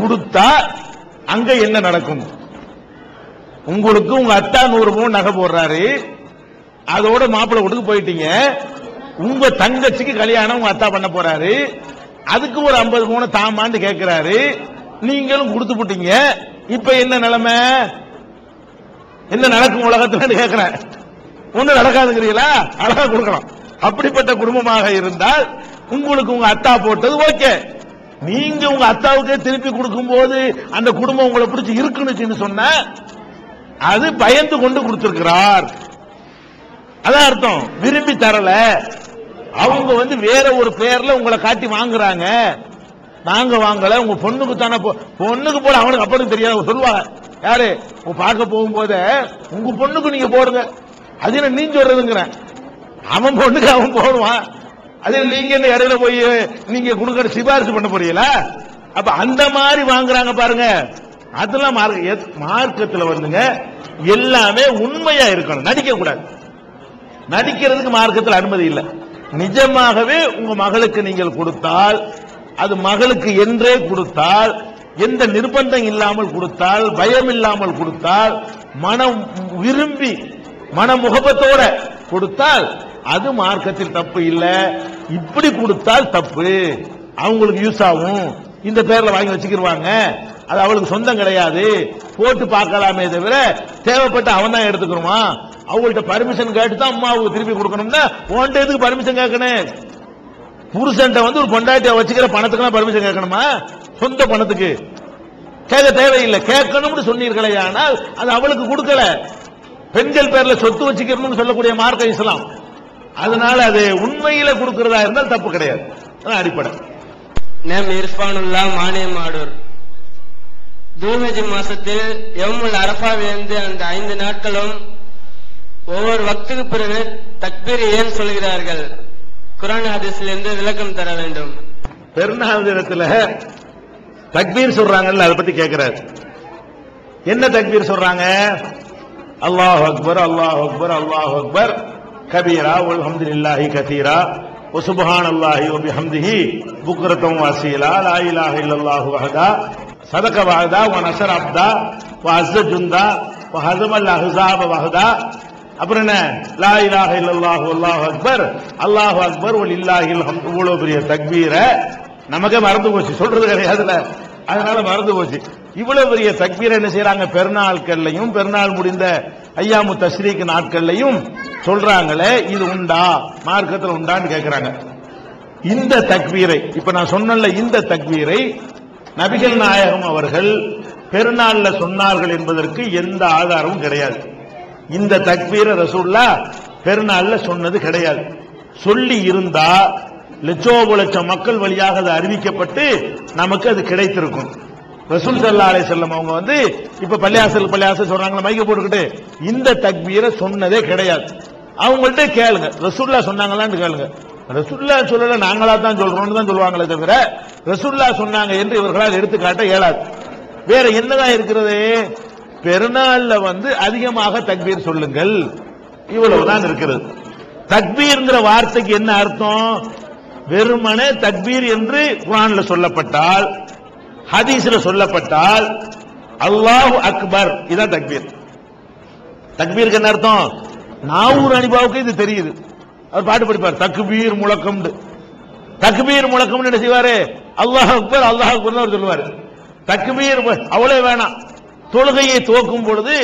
கொடுத்தா அங்க என்ன நடக்கும்? உங்களுக்கு உங்க அத்தா நூறு பவுன் நகை போடுறாரு. அதோட மாப்பிள்ளை வீட்டுக்கு போயிட்டீங்க. உங்க தங்கச்சிக்கு கல்யாணம் உங்க அத்தா பண்ண போறாரு. அதுக்கு ஒரு ஐம்பது மூணு தாமான்னு கேட்கிறாரு நீங்களும் கொடுத்து போட்டீங்க. இப்ப என்ன நிலைமை? என்ன நடக்கும் உலகத்துல கேட்கிறேன் ஒண்ணு நடக்காதுங்கிறீங்களா? அழகா கொடுக்கலாம். அப்படிப்பட்ட குடும்பமாக இருந்தால் உங்களுக்கு உங்க அத்தா போட்டது ஓகே. நீங்க உங்க அத்தாவுக்கே திருப்பி கொடுக்கும் போது அந்த குடும்பம் உங்களை பிடிச்சி இருக்குன்னு சொன்ன அது பயந்து கொண்டு கொடுத்திருக்கிறார். அதான் அர்த்தம். விரும்பி தரல. அவங்க வந்து வேற ஒரு பேர்ல உங்களை காட்டி வாங்குறாங்க. நாங்க வாங்கல. உங்க பொண்ணுக்கு தானே போ- பொண்ணுக்கு போட அவனுக்கு அப்புறம் தெரியாது. அவங்க சொல்லுவாங்க யாரு உங்க பார்க்க போகும்போது உங்க பொண்ணுக்கு நீங்க போடுங்க. அது என்ன நீ சொல்றதுங்கிறேன் அவன் பொண்ணுக்கு அவன் போடுவான். அது நீங்க என்ன இடையில போய் நீங்க கொடுக்கற சிபாரிசு பண்ண போறீங்களா? அப்ப அந்த மாதிரி வாங்குறாங்க பாருங்க. அதெல்லாம் மார்க்க எத்- மார்க்கத்துல வந்துங்க எல்லாமே உண்மையா இருக்கணும். நடிக்க கூடாது. நடிக்கிறதுக்கு மார்க்கத்தில் அனுமதி இல்லை. நிஜமாகவே உங்க மகளுக்கு நீங்கள் கொடுத்தால் அது மகளுக்கு என்றே கொடுத்தால் எந்த நிர்பந்தம் இல்லாமல் கொடுத்தால் பயம் இல்லாமல் கொடுத்தால் மனம் விரும்பி மன முகபத்தோட கொடுத்தால் அது மார்க்கத்தில் தப்பு இல்ல. இப்படி கொடுத்தால் தப்பு. அவங்களுக்கு யூஸ் ஆகும். இந்த பேர்ல வாங்கி வச்சுக்கிடுவாங்க அது அவளுக்கு சொந்தம் கிடையாது. போட்டு பார்க்கலாமே தவிர தேவைப்பட்ட அவன் தான் எடுத்துக்கணுமா? அவங்கள்ட்ட பர்மிஷன் கேட்டு தான் அம்மாவுக்கு திருப்பி கொடுக்கணும்னா உன்ட்ட எதுக்கு பர்மிஷன் கேட்கணும்? புருஷன்ட்ட வந்து ஒரு பொண்டாட்டிய வச்சுக்கிற பணத்துக்குலாம் பர்மிஷன் கேட்கணுமா? சொந்த பணத்துக்கு. கேட்க தேவையில்லை. கேட்கணும்னு சொன்னீர்களே ஆனால் அது அவளுக்கு கொடுக்கல. பெண்கள் பேர்ல சொத்து வச்சுக்கணும்னு சொல்லக்கூடிய மார்க்க இஸ்லாம். அதனால அது உண்மையில கொடுக்கறதா இருந்தால் தப்பு கிடையாது. அடிப்படை. நேம் இர்ஃபானுல்லா மானியமாடூர் தூல்ஹஜ் மாசத்தில் யவுமுல் அரஃபாவிலிருந்து அந்த ஐந்து நாட்களும் ஒவ்வொரு வக்துக்கு பிறகு தக்பீர் ஏன் சொல்கிறார்கள்? குரான் ஹதீஸிலிருந்து விளக்கம் தர வேண்டும். பெருநாள் தினத்துல தக்பீர் சொல்றாங்கல்ல அதை பத்தி கேட்கிறாரு என்ன தக்பீர் சொல்றாங்க? அல்லாஹ் அக்பர் அல்லாஹ் அக்பர் அல்லாஹ் அக்பர். கபீரா அல்ஹம்துலில்லாஹி கதீரா وسبحان الله وبحمده بكرة واسيلا لا إله إلا الله وحدا صدق وعدا ونصر عبدا وعز جندا وهزم الأحزاب وحدا அப்புறம் என்ன லா இலாஹ இல்லல்லாஹு அல்லாஹு அக்பர் அல்லாஹு அக்பர் வலில்லாஹில் ஹம்து இவ்வளவு பெரிய தக்பீரை நமக்கே மறந்து போச்சு சொல்றது கிடையாதுல அதனால மறந்து போச்சு இவ்வளவு பெரிய தக்பீரை என்ன செய்யறாங்க பெருநாட்கள்லையும் பெருநாள் முடிந்த ஐயாமு தஸ்ரீக் நாட்கள்லையும் சொல்றாங்களே இது உண்டா? மார்க்கத்தில் உண்டான்னு கேட்கிறாங்க இந்த தக்வீரை இப்ப நான் சொன்ன இந்த தக்வீரை நபிகள் நாயகம் அவர்கள் பெருநாள்ல சொன்னார்கள் என்பதற்கு எந்த ஆதாரமும் கிடையாது. இந்த தக்வீரை ரசூல்லா பெருநாள்ல சொன்னது கிடையாது. சொல்லி இருந்தா லட்சோப லட்சம் மக்கள் வழியாக அது அறிவிக்கப்பட்டு நமக்கு அது கிடைத்திருக்கும். ரசூல் சல்லா அலே செல்லம் அவங்க வந்து இப்ப பள்ளியாசல் பள்ளியாசல் சொல்றாங்களா மைக்க போட்டுக்கிட்டு இந்த தக்பீரை சொன்னதே கிடையாது. அவங்கள்ட்ட கேளுங்க. ரசூல்லா சொன்னாங்களான்னு கேளுங்க. ரசூல்லா சொல்லல நாங்களா தான் சொல்றோம்னு தான் சொல்லுவாங்களே தவிர ரசூல்லா சொன்னாங்க என்று இவர்களால் எடுத்துக்காட்ட இயலாது. வேற என்னதான் இருக்கிறது? பெருநாள்ல வந்து அதிகமாக தக்பீர் சொல்லுங்கள். இவ்வளவுதான் இருக்கிறது. தக்பீர்ங்கிற வார்த்தைக்கு என்ன அர்த்தம்? வெறுமனே தக்பீர் என்று குரான்ல சொல்லப்பட்டால் ஹதீஸ்ல சொல்லப்பட்டால் அல்லாஹ் அக்பர். இதான் தக்பீர். தக்பீருக்கு என்ன அர்த்தம்? நாவூர் அனிபாவுக்கு இது தெரியுது. அவர் பாட்டு படிப்பார். தக்பீர் முழக்கம் தக்பீர் முழக்கம் என்ன செய்வாரு? அல்லாஹ் அக்பர் அல்லாஹ் அக்பர் அவர் சொல்லுவாரு. தக்பீர் அவ்வளவு வேணாம். தொழுகையை துவக்கும் பொழுது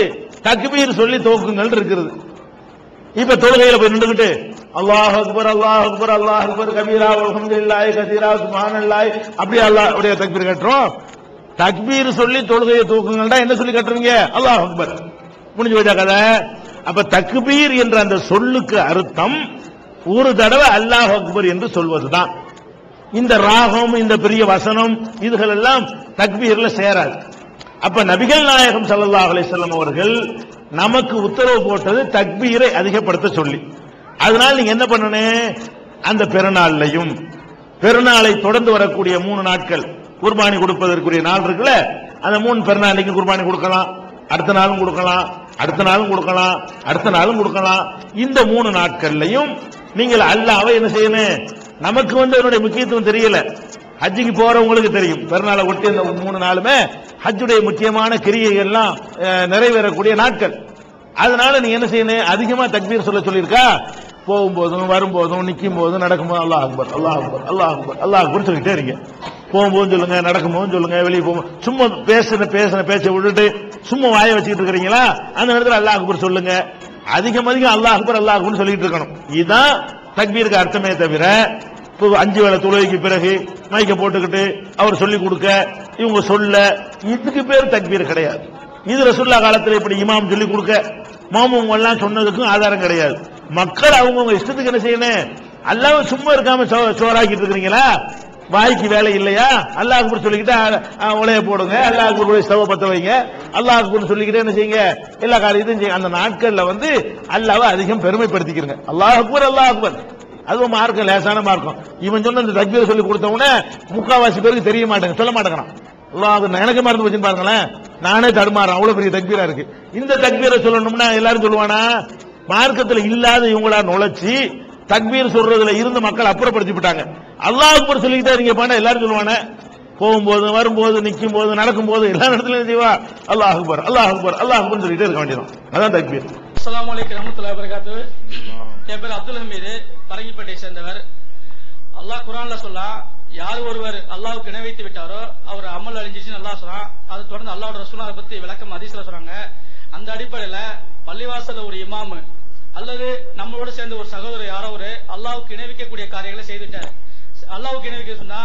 தக்பீர் சொல்லி துவக்குங்கள் இருக்கிறது. இப்ப தொழுகையில போய் நின்றுகிட்டு அல்லாஹ் அக்பர் அல்லாஹ் அக்பர் அல்லாஹ் அக்பர் கபீரா அல்ஹம்துலில்லாஹி கதீரா சுப்ஹானல்லாஹி. அப்படி அல்லாஹ் அப்படியே தக்பீர் கட்டுறோம். தக்பீர் சொல்லி தொழுகையை தூக்குங்கள்டா என்ன சொல்லி கட்டுறீங்க? அல்லாஹ் அக்பர். முடிஞ்சு போயிட்டா கதை. அப்ப தக்பீர் என்ற அந்த சொல்லுக்கு அர்த்தம் ஒரு தடவை அல்லாஹ் அக்பர் என்று சொல்வதுதான். இந்த ராகம் இந்த பெரிய வசனம் இதுகள் எல்லாம் தக்பீர்ல சேராது. அப்ப நபிகள் நாயகம் சல்லா அலைஹி அவர்கள் நமக்கு உத்தரவு போட்டது தக்பீரை அதிகப்படுத்த சொல்லி. அதனால நீங்க என்ன பண்ணணும் அந்த பெருநாள்லையும் பெருநாளை தொடர்ந்து வரக்கூடிய மூணு நாட்கள் குர்பானி கொடுப்பதற்குரிய நாள் இருக்குல்ல அந்த மூணு பெருநாளைக்கு குர்பானி கொடுக்கலாம். அடுத்த நாளும் கொடுக்கலாம் அடுத்த நாளும் கொடுக்கலாம் அடுத்த நாளும் கொடுக்கலாம். இந்த மூணு நாட்கள்லையும் நீங்கள் அல்லாவை என்ன செய்யணும்? நமக்கு வந்து அதனுடைய முக்கியத்துவம் தெரியல. ஹஜ்ஜுக்கு போறவங்களுக்கு தெரியும். பெருநாளை ஒட்டி இந்த மூணு நாளுமே ஹஜ்ஜுடைய முக்கியமான கிரியைகள்லாம் நிறைவேறக்கூடிய நாட்கள். அதனால நீ என்ன செய்யணும் அதிகமா தக்பீர் சொல்ல சொல்லியிருக்கா? போகும்போதும் வரும்போதும் நிற்கும் போதும் நடக்கும்போது அல்லாஹ் அக்பர் அல்லாஹ் அக்பர் அல்லாஹ் அக்பர் அல்லாஹ் அக்பர் சொல்லிட்டே இருங்க. போகும்போதும் சொல்லுங்க நடக்கும்போதும் சொல்லுங்க வெளியே போகும் சும்மா பேசுன பேசுன பேச்சை விட்டுட்டு சும்மா வாயை வச்சுக்கிட்டு இருக்கிறீங்களா? அந்த நேரத்தில் அல்லாஹ் அக்பர் சொல்லுங்க. அதிகம் அதிகம் அல்லாஹ் அக்பர் அல்லாஹ் அக்பர் சொல்லிட்டு இருக்கணும். இதுதான் தக்பீருக்கு அர்த்தமே தவிர அஞ்சு வேளை தொழுகைக்கு பிறகு மைக்க போட்டுக்கிட்டு அவர் சொல்லி கொடுக்க இவங்க சொல்ல இதுக்கு பேர் தக்பீர் கிடையாது. இது ரசுல்லா காலத்தில் இப்படி இமாம் சொல்லி கொடுக்க மாமும் எல்லாம் சொன்னதுக்கும் ஆதாரம் கிடையாது. மக்கள் அவங்கவுங்க இஷ்டத்துக்கு என்ன செய்யணும்? அல்லாம சும்மா இருக்காம சோ- சோறாக்கிட்டு இருக்கிறீங்களா? வாய்க்கு வேலை இல்லையா? அல்லாஹ் அக்பர் சொல்லிக்கிட்டு உலைய போடுங்க அல்லாஹ் அக்பர் ஸ்டவ் பத்த வைங்க. அல்லாஹ் அக்பர் சொல்லிக்கிட்டே என்ன செய்யுங்க? எல்லா காரியத்தையும் அந்த நாட்கள்ல வந்து அல்லாவை அதிகம் பெருமைப்படுத்திக்கிறங்க. அல்லாஹ் அக்பர் அல்லாஹ் அக்பர். அதுவும் மார்க்கம் லேசான மார்க்கம். இவன் சொன்ன இந்த தக்பீர் சொல்லி கொடுத்தவனே முக்காவாசி பேருக்கு தெரிய மாட்டேங்க சொல்ல மாட்டேங்கிறான். எனக்கு மறந்து வச்சுன்னு பாருங்களேன். நானே தடுமாறேன். அவ்வளவு பெரிய தக்பீரா இருக்கு. இந்த தக்பீரை சொல்லணும்னா எல்லாரும் சொல்லுவானா மார்க்கத்தில் இல்லாத இவங்களா நுழைச்சி தக்பீர் சொல்றதுல இருந்து மக்கள் அப்புறப்படுத்தி விட்டாங்க அல்லாஹ் அக்பர் சொல்லிக்கிட்டே இருங்க பாண்டா எல்லாரும் சொல்லுவானே போகும்போது வரும்போது நிற்கும் போது நடக்கும் போது எல்லா இடத்துலயும் செய்வா. அல்லாஹ் அக்பர் அல்லாஹ் அக்பர் அல்லாஹ் அக்பர் சொல்லிட்டே இருக்க வேண்டியதான் அதான் தக்பீர். அஸ்லாம் வலைக்கம் வரமத்துல என் பேர் அப்துல் ஹமீது. பரங்கிப்பேட்டை சேர்ந்தவர். அல்லாஹ் குரான்ல சொல்லா யார் ஒருவர் அல்லாவுக்கு இணை வைத்து விட்டாரோ அவர் அமல் அழிஞ்சிச்சுன்னு நல்லா சொல்றான் அதை தொடர்ந்து அல்லாவோட ரசூலா அதை பத்தி விளக்கம் அதிசல சொல்றாங்க அந்த அடிப்படையில பள்ளிவாசல ஒரு இமாமு அல்லது நம்மளோட சேர்ந்த ஒரு சகோதரர் யாரோ ஒரு அல்லாவுக்கு இணைவிக்கக்கூடிய காரியங்களை செய்துட்டார். அல்லாவுக்கு இணைவிக்க சொன்னா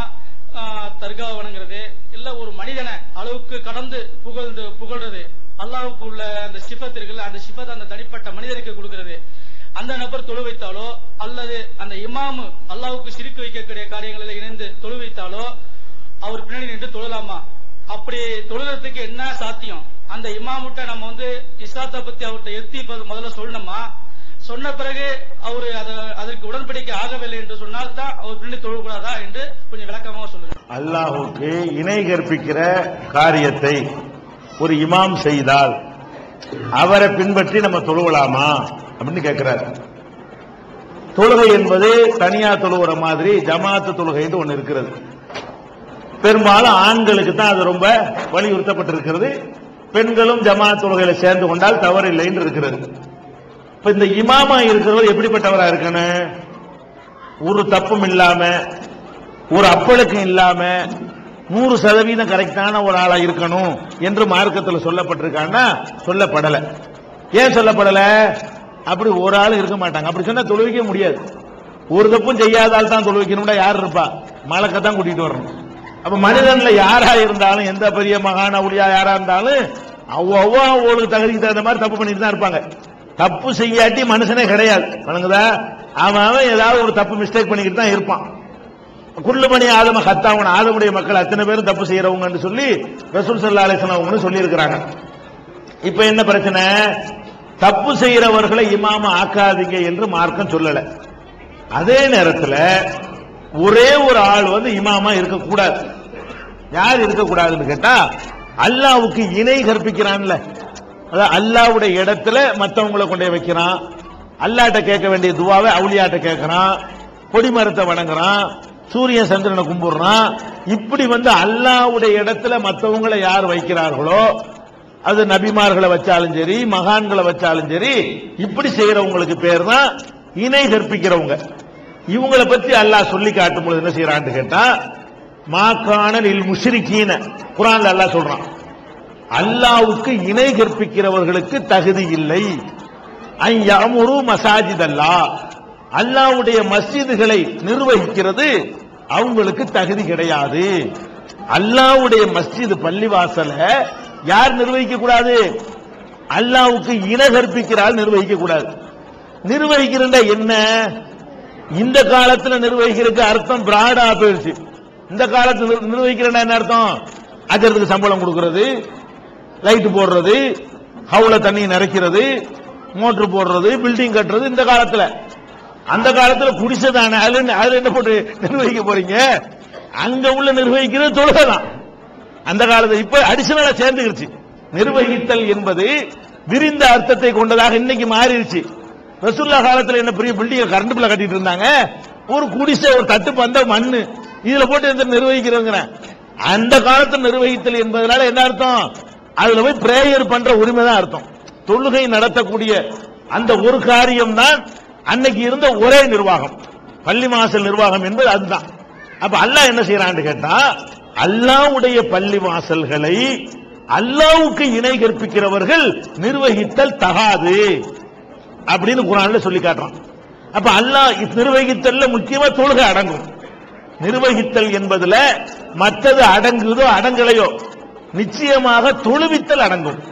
தர்கா வணங்குறது இல்ல ஒரு மனிதனை அளவுக்கு கடந்து புகழ்ந்து புகழ்றது அல்லாவுக்கு உள்ள அந்த சிபத் இருக்குல்ல அந்த சிபத் அந்த தனிப்பட்ட மனிதனுக்கு கொடுக்கறது அந்த நபர் தொழு வைத்தாலோ அல்லது அந்த இமாமு அல்லாவுக்கு சிரிக்க வைக்கக்கூடிய காரியங்களில் இணைந்து தொழு வைத்தாலோ அவர் பின்னாடி நின்று தொழலாமா? அப்படி தொழுகிறதுக்கு என்ன சாத்தியம்? அந்த இமாமுட்ட நம்ம வந்து இஸ்லாத்தை பத்தி அவர்கிட்ட எத்தி முதல்ல சொல்லணுமா? சொன்ன பிறகு அவரு அதற்கு உடன்படிக்கை ஆகவில்லை என்று சொன்னால் தான் அவர் பின்னாடி தொழக்கூடாதா என்று கொஞ்சம் விளக்கமாக சொல்லுங்க. அல்லாஹுக்கு இணை கற்பிக்கிற காரியத்தை ஒரு இமாம் செய்தால் அவரை பின்பற்றி நம்ம தொழுவலாமா? அப்படின்னு கேட்கிறார் தொழுகை என்பது தனியா தொழுகிற மாதிரி ஜமாத்து தொழுகைன்னு ஒன்று இருக்கிறது. பெரும்பாலும் ஆண்களுக்கு தான் அது ரொம்ப வலியுறுத்தப்பட்டிருக்கிறது. பெண்களும் ஜமாத் தொழுகையில சேர்ந்து கொண்டால் தவறு தவறில்லைன்னு இருக்கிறது. இப்ப இந்த இமாமா இருக்கிறவர் எப்படிப்பட்டவரா இருக்கணும் ஒரு தப்பும் இல்லாம ஒரு அப்பழுக்கம் இல்லாம நூறு சதவீதம் கரெக்டான ஒரு ஆளா இருக்கணும் என்று மார்க்கத்தில் சொல்லப்பட்டிருக்கான்னா சொல்லப்படலை. ஏன் சொல்லப்படல? அப்படி ஒரு ஆள் இருக்க மாட்டாங்க. அப்படி சொன்னா தொழுவிக்க முடியாது. ஒரு தப்பும் செய்யாத ஆள் தான் தொழுவிக்கணும்னா யார் இருப்பா? மலக்கத்தான் கூட்டிட்டு வரணும். அப்ப மனிதன்ல யாரா இருந்தாலும் எந்த பெரிய மகான அவளியா யாரா இருந்தாலும் அவ்வளோ அவங்களுக்கு தகுதிக்கு தகுந்த மாதிரி தப்பு பண்ணிட்டு தான் இருப்பாங்க. தப்பு செய்யாட்டி மனுஷனே கிடையாது. வணங்குதா? அவன் அவன் ஏதாவது ஒரு தப்பு மிஸ்டேக் பண்ணிக்கிட்டு தான் இருப்பான். குள்ளுமணி ஆதம ஹத்தாவன் ஆதமுடைய மக்கள் அத்தனை பேரும் தப்பு செய்யறவங்கன்னு சொல்லி ரசூல் சல்லா அலிசன் அவங்கன்னு சொல்லி இருக்கிறாங்க இப்ப என்ன பிரச்சனை? தப்பு செய்கிறவர்களை இமாம ஆக்காதீங்க என்று மார்க்கம் சொல்லல. அதே நேரத்தில் ஒரே ஒரு ஆள் வந்து இமாமா இருக்கக்கூடாது. யார் இருக்கக்கூடாதுன்னு கேட்டா அல்லாவுக்கு இணை கற்பிக்கிறான்ல. அதாவது அல்லாவுடைய இடத்துல மற்றவங்களை கொண்டே வைக்கிறான். அல்லாட்ட கேட்க வேண்டிய துவாவை அவுளியாட்ட கேட்கிறான். கொடிமரத்தை வணங்குறான். சூரியன் சந்திரனை கும்பிடுறான். இப்படி வந்து அல்லாவுடைய இடத்துல மற்றவங்களை யார் வைக்கிறார்களோ அது நபிமார்களை வச்சாலும் சரி மகான்களை வச்சாலும் சரி இப்படி செய்யறவங்களுக்கு பேர் தான் இணை கற்பிக்கிறவங்க. இவங்களை பத்தி அல்லாஹ் சொல்லி காட்டும் பொழுது என்ன செய்யறான்னு கேட்டா மாக்கான இல் முஷ்ரிக்கீன குரான்ல அல்லாஹ் சொல்றான் அல்லாவுக்கு இணை கற்பிக்கிறவர்களுக்கு தகுதி இல்லை. ஐயாமுரு மசாஜித் அல்லா அல்லாவுடைய மஸ்ஜிதுகளை நிர்வகிக்கிறது அவங்களுக்கு தகுதி கிடையாது. அல்லாவுடைய மஸ்ஜித் பள்ளிவாசல யார் நிர்வகிக்க கூடாது அல்லாவுக்கு இன கற்பிக்கிறால் நிர்வகிக்க கூடாது நிர்வகிக்கிற என்ன? இந்த காலத்துல நிர்வகிக்கிறதுக்கு அர்த்தம் பிராடா போயிடுச்சு. இந்த காலத்துல நிர்- நிர்வகிக்கிறேன்னா என்ன அர்த்தம்? அஜரத்துக்கு சம்பளம் கொடுக்கிறது லைட் போடுறது ஹவுல தண்ணி நிறைக்கிறது மோட்டர் போடுறது பில்டிங் கட்டுறது இந்த காலத்துல. அந்த காலத்துல குடிசை தானே அதுல என்ன- அதுல என்ன போட்டு நிர்வகிக்க போறீங்க? அங்க உள்ள நிர்வகிக்கிறது தொழுகை தான் அந்த காலத்துல இப்ப அடிஷனலா சேர்ந்துருச்சு நிர்வகித்தல் என்பது விரிந்த அர்த்தத்தை கொண்டதாக இன்னைக்கு மாறிடுச்சு ரசுல்லா காலத்துல என்ன பெரிய பில்டிங் கரண்ட் பில்ல கட்டிட்டு இருந்தாங்க? ஒரு குடிசை ஒரு தட்டு பந்த மண்ணு. இதுல போட்டு எந்த நிர்வகிக்கிறவங்க அந்த காலத்துல நிர்வகித்தல் என்பதனால என்ன அர்த்தம்? அதுல போய் பிரேயர் பண்ற உரிமை தான் அர்த்தம். தொழுகை நடத்தக்கூடிய அந்த ஒரு காரியம் தான் அன்னைக்கு இருந்த ஒரே நிர்வாகம். பள்ளி மாசல் நிர்வாகம் என்பது அதுதான். அப்ப அல்லாஹ் என்ன செய்யறான்னு கேட்டா அல்லாஹ்வுடைய பள்ளி வாசல்களை அல்லாவுக்கு இணை கற்பிக்கிறவர்கள் நிர்வகித்தல் தகாது அப்படின்னு குரான்ல சொல்லி காட்டுறான். அப்ப அல்லாஹ் நிர்வகித்தல்ல முக்கியமா தொழுகை அடங்கும். நிர்வகித்தல் என்பதுல மற்றது அடங்குதோ அடங்கலையோ நிச்சயமாக தொழுவித்தல் அடங்கும்.